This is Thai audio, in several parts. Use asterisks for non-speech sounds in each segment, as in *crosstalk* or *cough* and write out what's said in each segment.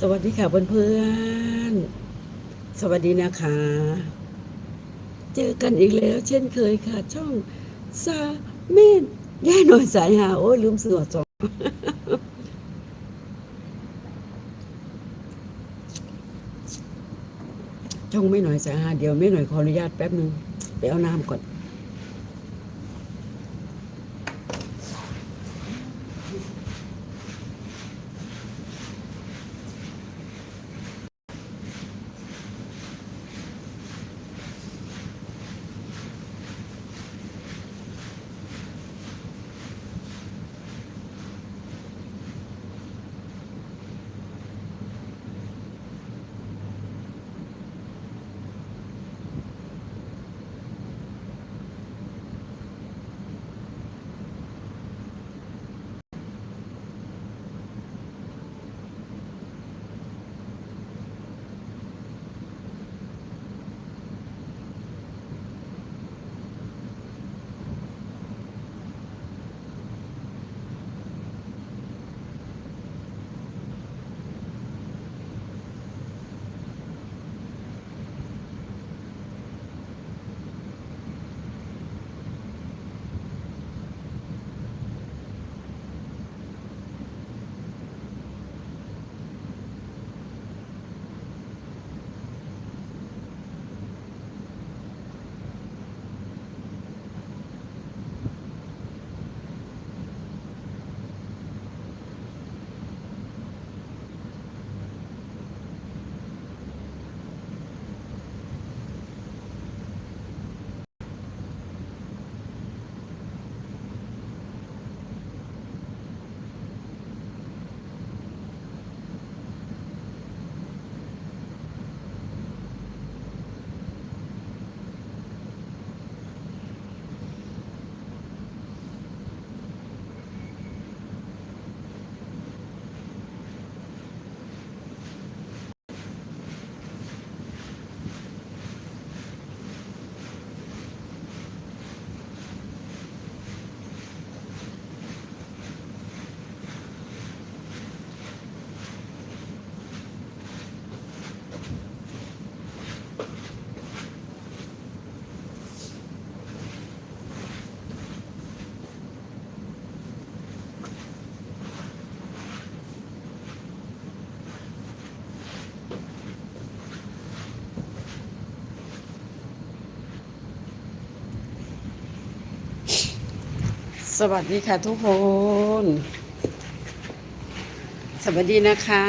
สวัสดีค่ะเพื่อนๆ สวัสดีนะคะ เจอกันอีกแล้ว เช่นเคยค่ะ ช่องซาเมนย่าหน่อยสายหา โอ้ยลืมเสือจองช่องไม่หน่อยสายหา เดี๋ยวไม่หน่อยขออนุญาตแป๊บนึง ไปเอาน้ำก่อน สวัสดีค่ะทุกคน สวัสดีนะคะ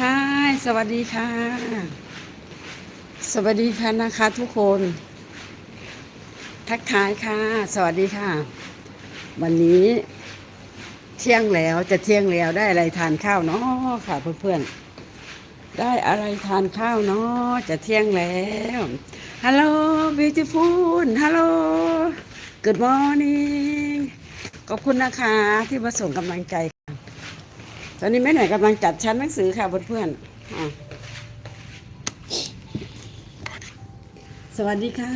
ฮายสวัสดีค่ะ สวัสดีค่ะนะคะ ทุกคน ทักทายค่ะ สวัสดีค่ะ วันนี้เที่ยงแล้วจะเที่ยงแล้วได้อะไรทานข้าวเนาะค่ะเพื่อนๆ ได้อะไรทานข้าวเนาะจะเที่ยงแล้วฮัลโหล beautiful ฮัลโหล Good morning ขอบคุณนะคะที่มาส่งกำลังใจค่ะตอนนี้แม่หน่อยกำลังจัดชั้นหนังสือค่ะเพื่อนๆอะสวัสดีค่ะ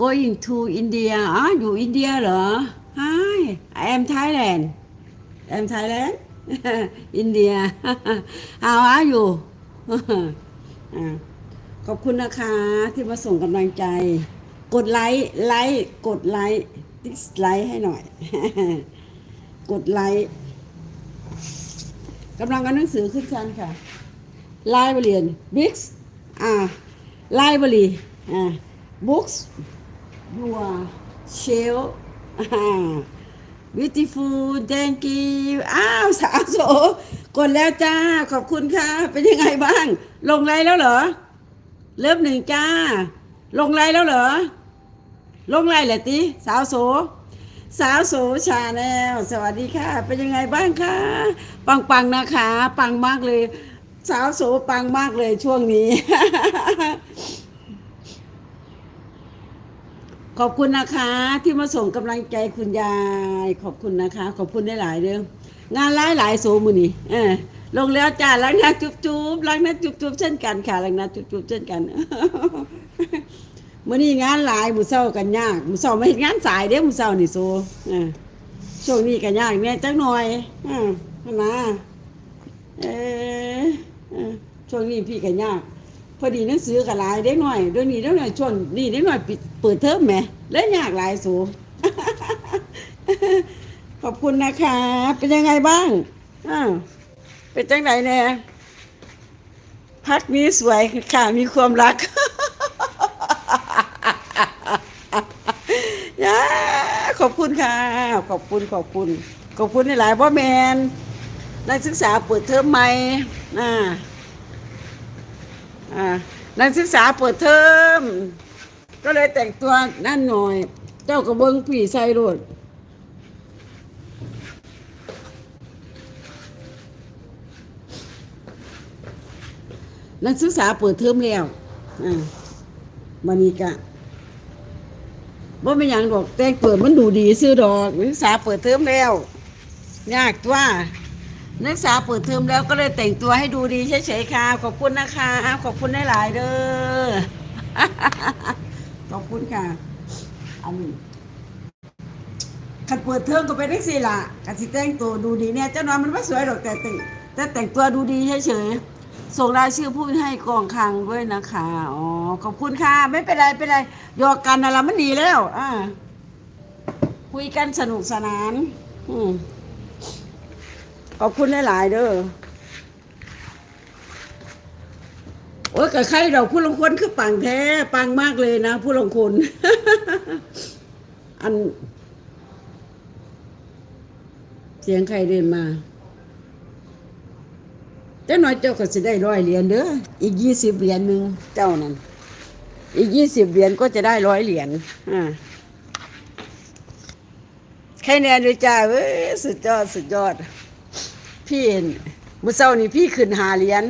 going to India อ๋ออยู่อินเดียเหรอ Hi I am Thailand I am Thailand อินเดีย How are you อ่ขอบคุณนะคะที่มาส่งกำลังใจ กดไลค์ไลค์กดไลค์ ดิสไลค์ให้หน่อย กดไลค์กำลังเอาหนังสือขึ้นชั้นค่ะไลบรารีนบิ๊กอ่าไลบรารีอ่าบุ๊กส์ยัวเชลอ่า beautiful thank you อ้าวสาวโสกดแล้วจ้า ขอบคุณค่ะ เป็นยังไงบ้าง ลงไลน์แล้วเหรอ เริ่มหนึ่งจ้า ลงไลน์แล้วเหรอ ลงไลน์เหรอติสาวโส สาวโสชาแนลสวัสดีค่ะ เป็นยังไงบ้างคะปังปังนะคะ ปังมากเลย สาวโสปังมากเลยช่วงนี้ ขอบคุณนะคะ ที่มาส่งกำลังใจคุณยาย ขอบคุณนะคะ ขอบคุณได้หลายเรื่องงานหลายหลายโสมือนี่เออลงแล้วจ้าล้างหน้าจุ๊บจุ๊บล้างหน้าจุ๊บจุ๊บเช่นกันค่ะล้างหน้าจุ๊บจุ๊บเช่นกัน มื่อนี้งานหลายมื้อเช้ากันยากมื้อเช้าไม่เฮ็ดงานสายเด้มื้อเช้านี่โซช่วงนี้กันยากแม่จักหน่อยอ่าหั่นะเออช่วงนี้พี่ก็ยาก พอดีหนังสือก็หลายเด็กหน่อยเดี๋ยวนี้เด็กหน่อยช่วงนี้เด็กหน่อยเปิดเทอมแหมเลยยากหลายสูขอบคุณนะคะ เป็นยังไงบ้างอ้าวเป็นจังไหนแน่พักนี้สวยค่ะมีความรัก ยา ขอบคุณค่ะ ขอบคุณขอบคุณ ขอบคุณในหลายพ่อแมนนักศึกษาเปิดเทอมใหม่อ่าอ่านักศึกษาเปิดเทอมก็เลยแต่งตัวนั่นหน่อย เจ้ากระเบิงผีใส่รถนักศึกษาเปิดเทอมแล้วอ่าวันนี้กะ ว่าไม่นหยังดอกแต่งเปิดมันดูดีซื้อดอกนักศึกษาเปิดเทอมแล้ว ยากตัวนักศึกษาเปิดเทอมแล้วก็เลยแต่งตัวให้ดูดีเฉยๆค่ะขอบคุณนะคะขอบคุณได้หลายเด้อขอบคุณค่ะอันขัดเปิดเทอมก็ไปได้สิล่ะกันสิแต่งตัวดูดีเนี่ยเจ้าน้อยมันไม่สวยดอกแต่แต่งแต่แต่งตัวดูดีเฉยๆ ส่งรายชื่อผู้ให้กองคลังด้วยนะคะ อ๋อ ขอบคุณค่ะ ไม่เป็นไรเป็นไรยอกกันนะละมันดีแล้ว อ่า คุยกันสนุกสนาน อืมขอบคุณหลาย ๆ เด้อ โอ้ยกับใครเราผู้ลงคนคือปังแท้ ปังมากเลยนะ ผู้ลงคนอัน เสียงใครเดินมา จ้าน้อยเจ้าก็จะได้ร้อยเหรียญเด้ออีกยี่สิบเหรียญหนึ่งเจ้านั่นอีกยี่สิบเหรียญก็จะได้ร้อยเหรียญอ่าใครแน่ด้วยจ้าเว้ยสุดยอดสุดยอด พี่เห็นมือเช้านี่พี่ขึ้นหาเหรียญ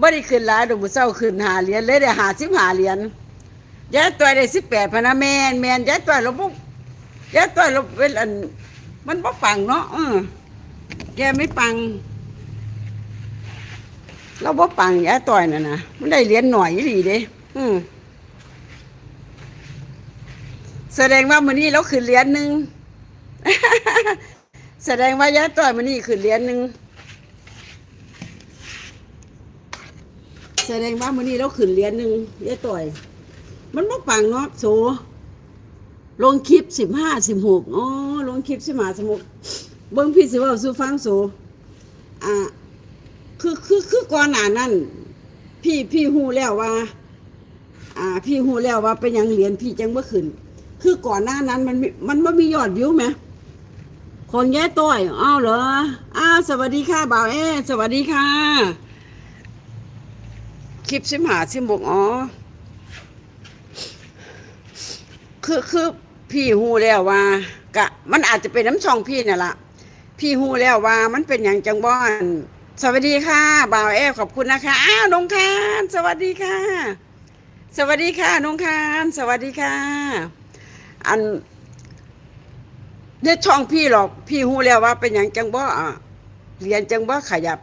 บ่ได้ขึ้นหลายดอกมือเช้าขึ้นหาเหรียญเลยได้หาสิบหาเหรียญยายตัวได้สิบแปดพนะแมนแมนยายตัวเราบ่ยายตัวเราเป็นอันมันบ่ปังเนาะเออแกไม่ปัง เราบ่ปังยาต่อยน่ะนะมันได้เหรียญหน่อยอีหลีเด้อืมแสดงว่ามื้อนี้เราขึ้นเหรียญหนึ่งแสดงว่ายาต่อยมื้อนี้ขึ้นเหรียญหนึ่งแสดงว่ามื้อนี้เราขึ้นเหรียญหนึ่งยาต่อย มันบ่ปังเนาะโสลงคลิปสิบห้าสิบหกอ๋อลงคลิปสิบห้าสิบหกเบิ้งพี่สิว่าสู้ฟังโสอ่า คือคือคือก่อนหน้านั้น พี่พี่หูแล้วว่า อ่า พี่หูแล้วว่าเป็นยังเหรียญพี่จังบ่ขึ้นคือก่อนหน้านั้นมันมันไม่มียอดวิวไหมของแย่ต้อยอ้าวเหรออ้าวสวัสดีค่ะบ่าวเอสวัสดีค่ะ คลิปสิบห้าสิมบกอ๋อคือคือพี่ฮู้แล้วว่ากะ มันอาจจะเป็นน้ำช่องพี่น่ะละพี่ฮู้แล้วว่ามันเป็นอย่างจังบ้อน สวัสดีค่ะบ่าวแอฟขอบคุณนะคะอ้าวนงคานสวัสดีค่ะ สวัสดีค่ะนงคานสวัสดีค่ะ อันเนี่ยช่องพี่หรอก พี่ฮู้แล้วว่าเป็นอย่างจังบ่อะเรียนจังบ่ขยับ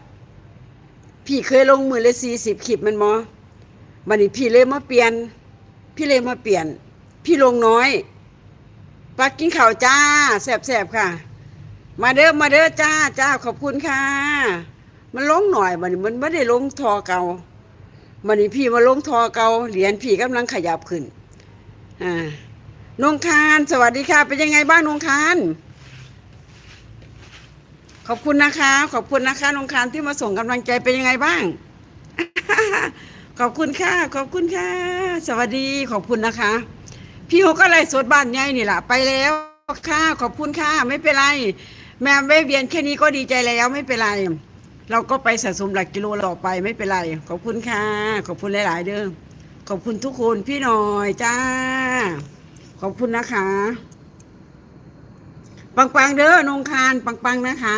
พี่เคยลงมือเลยสี่สิบคลิปแมันมอมันนี่พี่เลยมาเปลี่ยน พี่เลยมาเปลี่ยน พี่ลงน้อยปักกินข้าวจ้าแสบๆค่ะ มาเด้อมาเด้อจ้าจ้าขอบคุณค่ะ มันลงหน่อยมันมันไม่ได้ลงทอเก่ามันนี่พี่มาลงทอเก่าเหรียญพี่กำลังขยับขึ้นอ่านงคานสวัสดีค่ะ เป็นยังไงบ้างนงคานขอบคุณนะคะ ขอบคุณนะคะนงคานที่มาส่งกำลังใจเป็นยังไงบ้าง ขอบคุณค่ะ ขอบคุณค่ะ สวัสดีขอบคุณนะคะ พี่เขาก็ไล่สดบ้านใหญ่นี่แหละไปแล้วค่ะ ขอบคุณค่ะ ไม่เป็นไร แม่ไม่เวียนแค่นี้ก็ดีใจแล้วไม่เป็นไร เราก็ไปสะสมหลักกิโลต่อไปไม่เป็นไร ขอบคุณค่ะ ขอบคุณหลาย ๆ เด้อขอบคุณทุกคนพี่หน่อยจ้า ขอบคุณนะคะ ปังปังๆเด้อนงคารปังปังๆนะคะ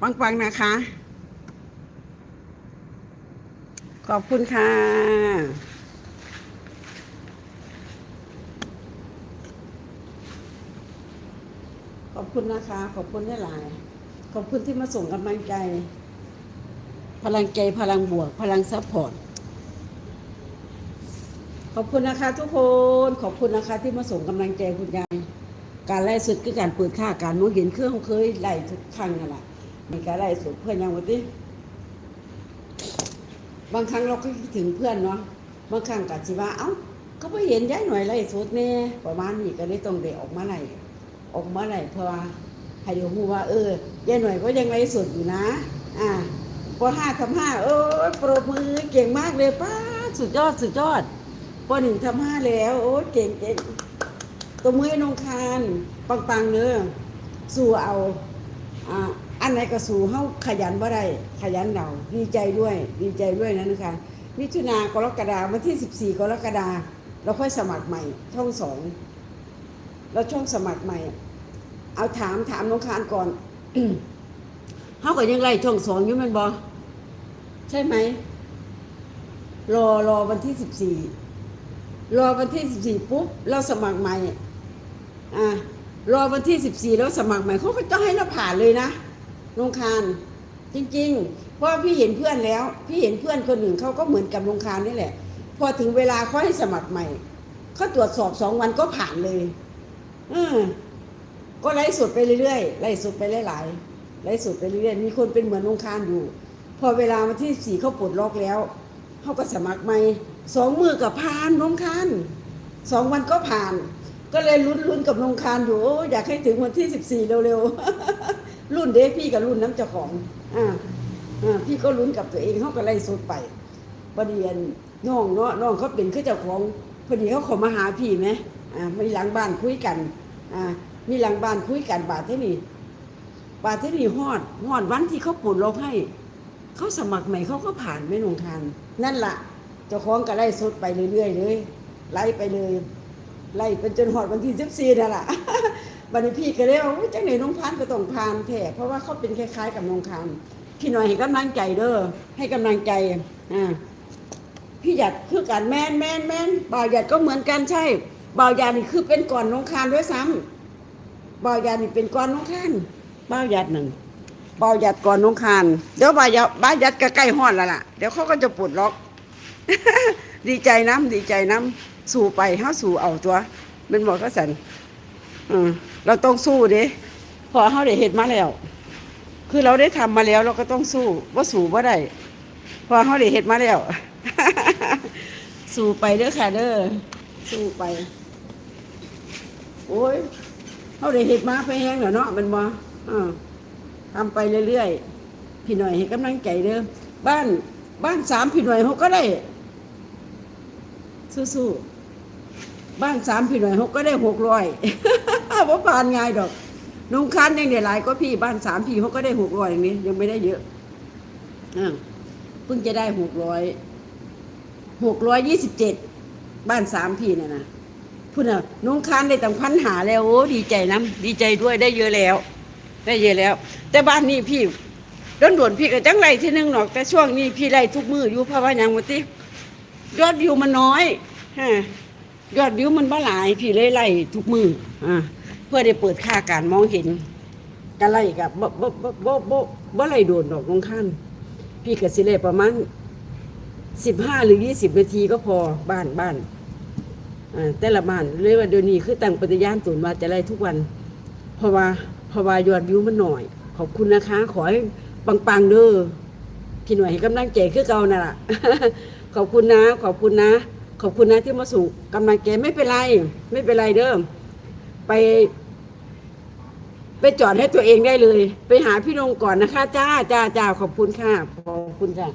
ปังปัง ๆ นะคะ ขอบคุณค่ะขอบคุณนะคะ ขอบคุณได้หลาย ขอบคุณที่มาส่งกำลังใจ พลังใจพลังบวก พลังซัพพอร์ตขอบคุณนะคะทุกคนขอบคุณนะคะที่มาส่งกำลังใจคุณยายการไล่สุดคือการเปิดค่าการมองเห็นเครื่องเขาเคยไล่ทุกครั้งนั่นแหละมีการไล่สุดเพื่อนยังวันที่บางครั้งเราก็คิดถึงเพื่อนเนาะบางครั้งกัดสิว่าเอ้าก็ไปเห็นย้ายหน่อยไล่สดแน่ประมาณนี้ก็เลยต้องได้ออกมาไล่ออกมาไล่เพราะว่า ให้เดี๋ยวรู้ว่าเออยายหน่อยก็ยังไล่สดอยู่นะ อ่าพอห้าทำห้าเออปรบมือเก่งมากเลยป้าสุดยอดสุดยอดพอหนึ่งทำห้าแล้วโอ้เก่งเก่งตัวมือให้นงคานปังปังๆเนื้อสู้เอาอ่าอันไหนก็สู้เฮาขยันบ่ได้ขยันเราดีใจด้วย ดีใจด้วยนะนะคะมิถุนากรกฎาวันที่ 14 กรกฎาเราค่อยสมัครใหม่ช่องสองเราช่องสมัครใหม่ เอาถามถามน้องคานก่อนเฮาก็ยังไล่ช่องสองอยู่มันบ่ใช่ไหมรอรอวันที่14รอวันที่14ปุ๊บเราสมัครใหม่ อ่ารอวันที่14แล้วสมัครใหม่เขาก็ต้องให้เราผ่านเลยนะลงคานจริงๆ เพราะพี่เห็นเพื่อนแล้ว พี่เห็นเพื่อนคนหนึ่งเขาก็เหมือนกับลงคานนี่แหละ พอถึงเวลาเขาให้สมัครใหม่เขาตรวจสอบสองวันก็ผ่านเลยเออ ก็ไล่สดไปเรื่อยๆไล่สดไปหลายๆไล่สดไปเรื่อยๆมีคนเป็นเหมือนลงคานอยู่ พอเวลาวันที่สี่เขาปลดล็อกแล้วเขาก็สมัครใหม่สองมือกับผ่านลงคานสองวันก็ผ่าน ก็เลยลุ้นลุ้นกับลงคานอยู่อยากให้ถึงวันที่สิบสี่เร็วๆรุ่นเด็กพี่กับรุ่นน้ำเจ้าของอ่าอ่าพี่ก็ลุ้นกับตัวเองเขาก็ไล่สดไปประเดียนน้องเนาะน้องเขาเป็นคือเจ้าของพอดีเขาขอมาหาพี่ไหมอ่ามีหลังบ้านคุยกันอ่า มีหลังบ้านคุยกันบาทเท่นี้บาทเท่นี้ฮอดฮอดวันที่เขาปลดล็อกให้ เขาสมัครใหม่เขาก็ผ่านไม่ลงทานนั่นละ่ะเจ้าของก็ไล่สดไปเรื่อยๆเลยไล่ไปเลยไล่เป็นจนหอดวันที่สิบสี่นั่นแหละบันี้พี่ก็เลยว่าจังไหนน้องพานก็ต้องพานแท้เพราะว่าเขาเป็นคล้ายๆกับน้องคานพี่หน่อยให้กำลังใจเด้อให้กำลังใจอ่าพี่หยัดคือการแมนแมนแมนบ่าวหยัดก็เหมือนกันใช่บ่าวหยัดนี่คือเป็นก่อนน้องคานด้วยซ้ำ บ่าหยัดนี่เป็นก่อนน้องคานบ่าหยัดหนึ่งบ่าหยัดก่อนน้องคานเดี๋ยวบ่าหยัดบ่าหยัดก็ใกล้ฮอดแล้วล่ะเดี๋ยวเขาก็จะปลดล็อก ดีใจน้ำดีใจน้ำสู้ไปห้าสู้เอาตัวเป็นบอกก็สันอืมเราต้องสู้เด้พอเขาได้เห็นมาแล้ว คือเราได้ทำมาแล้วเราก็ต้องสู้ว่าสู้ว่าได้พอเขาได้เห็นมาแล้ว สู้ไปเด้อค่ะเด้อสู้ไป โอ้ย เขาได้เห็นมาไปแห้งแล้วเนาะเป็นบ่ทำไปเรื่อยๆ พี่หน่อยให้กำลังใจเด้อบ้านบ้านสามพี่หน่อยเขาก็ได้ สู้ๆบ้านสามพี่หน่อยเขาก็ได้หกร้อยว่าผ่านง่ายดอกนุ่งคันยังได้หลายก็พี่บ้านสามพี่เขาก็ได้หกร้อยอย่างนี้ ยังไม่ได้เยอะอ่าเพิ่งจะได้หกร้อยหกร้อยยี่สิบเจ็ดบ้านสามพี่น่ะนะ พูดน่ะนุงคันได้ตั้งพันหาแล้วโอ้ดีใจน้ำดีใจด้วยได้เยอะแล้ว ได้เยอะแล้ว แต่บ้านนี้พี่ด่วนพี่ก็จังไรที่นึงหรอก แต่ช่วงนี้พี่ไล่ทุกมืออยู่เพราะว่ายังวะติยอดวิวมันน้อยฮะยอดวิวมันบ่หลายพี่เลยไล่ทุกมืออ่าเพื่อได้เปิดค่าการมองเห็นกันไล่กับบ่บ่บ่บ่บ่บ่ไล่โดนดอกลงขั้นพี่ก็สิเลยประมาณสิบห้าหรือยี่สิบนาทีก็พอบ้านบ้าน แต่ละบ้านเลยว่าเดี๋ยวนี้คือตั้งปฏิญาณตนว่าจะไล่ทุกวัน เพราะว่าเพราะว่ายอดวิวมันหน่อย ขอบคุณนะคะ ขอให้ปังๆเด้อพี่หน่วยให้กำลังใจคือเก่านั่นแหละขอบคุณนะ ขอบคุณนะ ขอบคุณนะที่มาส่งกำลังใจไม่เป็นไร ไม่เป็นไรเด้อไป ไปจอดให้ตัวเองได้เลย ไปหาพี่นงก่อนนะคะ จ้าจ้าจ้าขอบคุณค่ะขอบคุณจ้า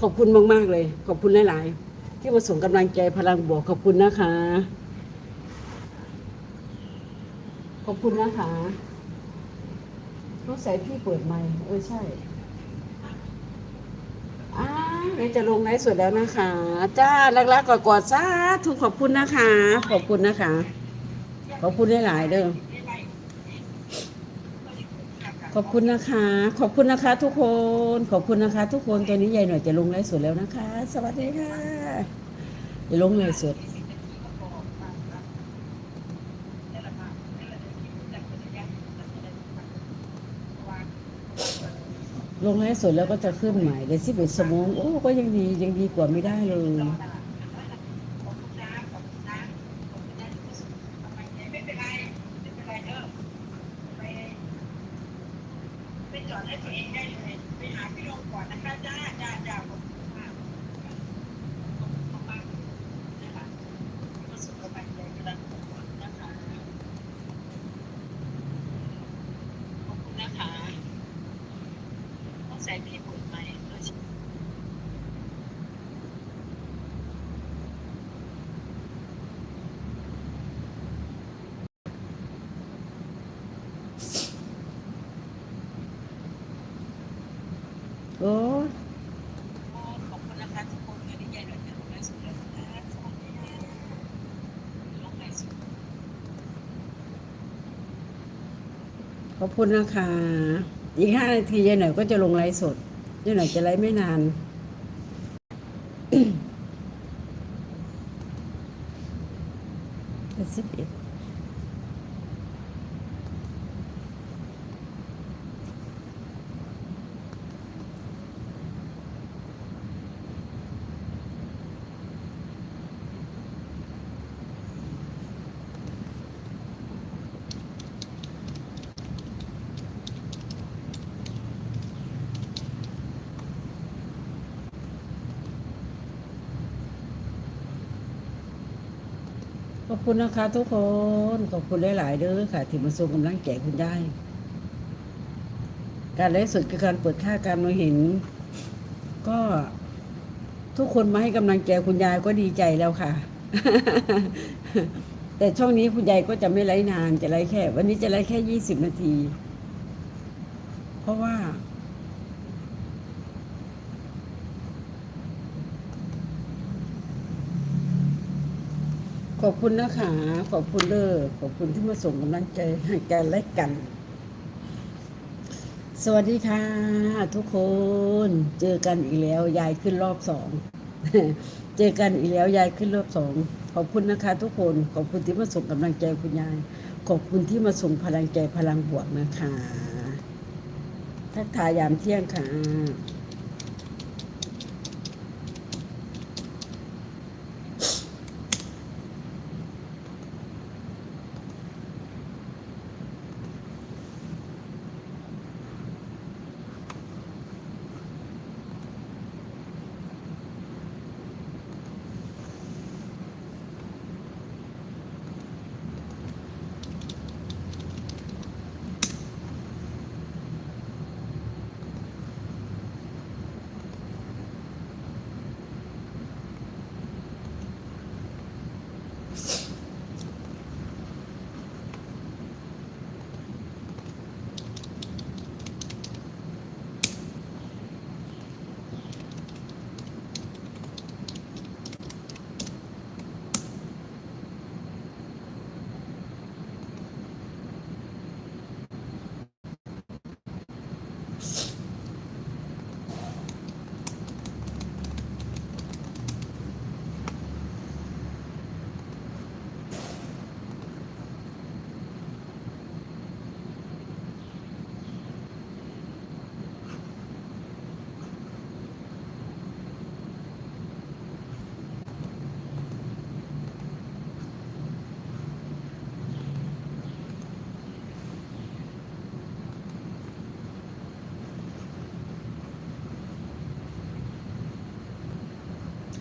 ขอบคุณมากๆเลย ขอบคุณหลาย ๆ ที่มาส่งกำลังใจพลังบวกขอบคุณนะคะ ขอบคุณนะคะรู้ใส่พี่เปิดไมค์เออใช่อ้าเดี๋ยจะลงไลฟ์สดแล้วนะคะ จ้ารักๆกอดๆซาทุกขอบคุณนะคะ ขอบคุณนะคะ ขอบคุณหลายๆเด้อ ขอบคุณนะคะ ขอบคุณนะคะทุกคน ขอบคุณนะคะ ทุกคนตอนนี้ยายหน่อยจะลงไลฟ์สดแล้วนะคะ สวัสดีค่ะจะลงไลฟ์สดลงไลฟ์สดแล้วก็จะขึ้นใหม่เลยสิบเอ็ดสมองโอ้ก็ยังดียังดีกว่าไม่ได้เลย ค จอดให้ตัวเองได้เลยไปหาพี่ลงก่อนนะคะจ้าจ้าจ้าขอบคุณมากขอบคุณมากนะคะมาสุขกำลังใจกำลังก่อนนะคะขอบคุณนะคะต้องใส่พี่บุญไหม โอ้ย ขอบคุณนะคะทุกคนวันนี้ใหญ่หน่อยจะลงไลฟ์สดแล้วนะคะสวัสดีค่ะลงไลฟ์สด ขอบคุณนะคะ อีกห้านาทียายหน่อยก็จะลงไลฟ์สดยายหน่อยจะไลฟ์ไม่นาน สิบเอ็ด ขอบคุณนะคะทุกคน ขอบคุณหลาย ๆ เด้อค่ะ ที่มาส่งกำลังใจคุณได้ การไลฟ์สดคือการเปิดค่าการมาเห็น ก็ทุกคนมาให้กำลังใจคุณยายก็ดีใจแล้วค่ะ แต่ช่องนี้คุณยายก็จะไม่ไลฟ์นานจะไลฟ์แค่ วันนี้จะไลฟ์แค่ยี่สิบนาที เพราะว่า ขอบคุณนะคะ ขอบคุณเด้อขอบคุณที่มาส่งกำลังใจให้แกนและกัน สวัสดีค่ะ ทุกคน เจอกันอีกแล้ว ยายขึ้นรอบสอง เจอกันอีกแล้ว ยายขึ้นรอบสอง ขอบคุณนะคะ ทุกคน ขอบคุณที่มาส่งกำลังใจคุณยาย ขอบคุณที่มาส่งพลังใจพลังบวกนะคะ ทักทายยามเที่ยงค่ะ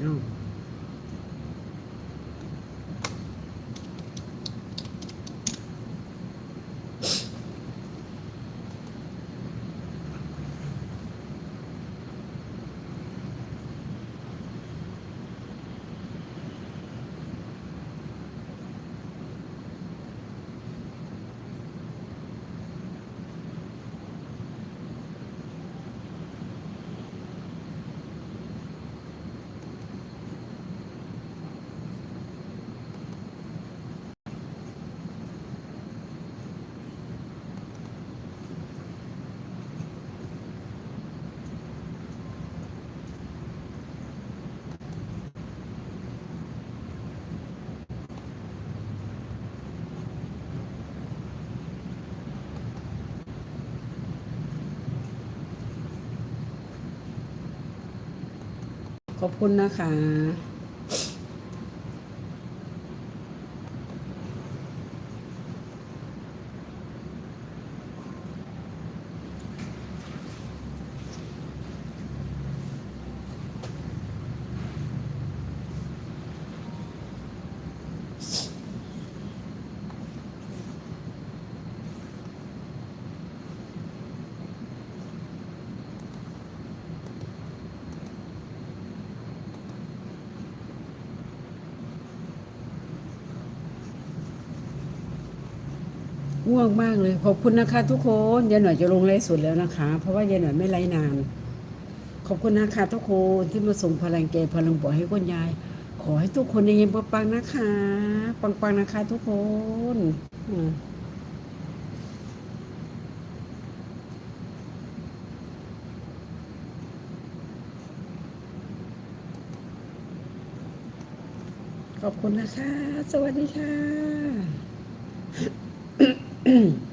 อ้า ขอบคุณนะคะ ง่วงมากเลย ขอบคุณนะคะ ทุกคนยายหน่อยจะลงไลฟ์สดแล้วนะคะ เพราะว่ายายหน่อยไม่ไลฟ์นาน ขอบคุณนะคะทุกคนที่มาส่งพลังแกพลังบวกให้คุณยาย ขอให้ทุกคนเย็นปังๆนะคะ ปังๆนะคะ ทุกคนขอบคุณนะคะ สวัสดีค่ะ Hmm. *clears throat*